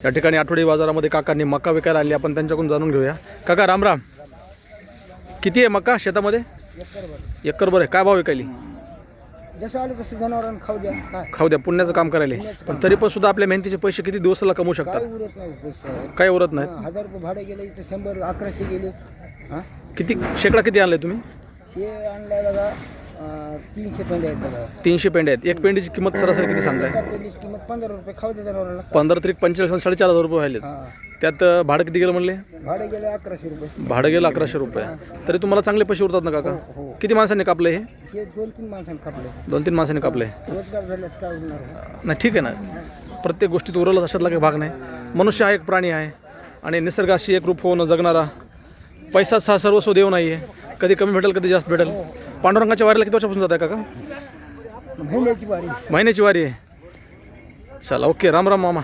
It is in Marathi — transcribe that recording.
या ठिकाणी आठवडी बाजारामध्ये काकांनी मका विकायला आणली. आपण त्यांच्याकडून जाणून घेऊया. काका रामराम किती आहे मका शेतामध्ये? एकर बरं आहे. काय भाव विकायली? जसं आलं तसं जनावरांना खाऊ द्या. काय खाऊ द्या पुण्याचं काम करायला. पण तरी पण सुद्धा आपल्या मेहनतीचे पैसे किती दिवसाला कमवू शकतात काय उरत नाही पैसे. काय उरत नाही. हजार रुपये भाडे गेले इथं शंभर अकराशे गेले. हां? किती शेकडा किती आणले तुम्ही? हे आणलं बघा तीनशे पेंडे आहेत बघा. तीनशे पेंडे आहेत. एक पेंडीची किंमत सरासरी किती सांगताय? एका पेंडीची किंमत पंधरा रुपये खाऊ पंधरा तरी पंचेचाळीस साडेचार हजार रुपये व्हायले हां. त्यात अं, भाडं किती गेलं म्हणले? भाडे गेले अकराशे रुपये. भाडं गेलं अकराशे रुपये. तरी तुम्हाला चांगले पैसे उरतात ना काका? किती माणसांनी कापले हे? हे दोन तीन माणसांनी कापले. दोन तीन माणसांनी कापले. रोजगार झाल्यास काय होणार नाही ठीक आहे ना. प्रत्येक गोष्टीत उरलं अशातला काही भाग नाही. मनुष्य हा एक प्राणी आहे. आणि निसर्गाशी एक रूप होऊन जगणारा. पैसा हा सर्वस्व देव नाही आहे कधी कमी भेटेल कधी जास्त भेटेल. पांडुरंगाच्या वारीला किती वर्षापासून जात आहे काका? महिन्याची वारी. महिन्याची वारी आहे. चला ओके. राम राम मामा.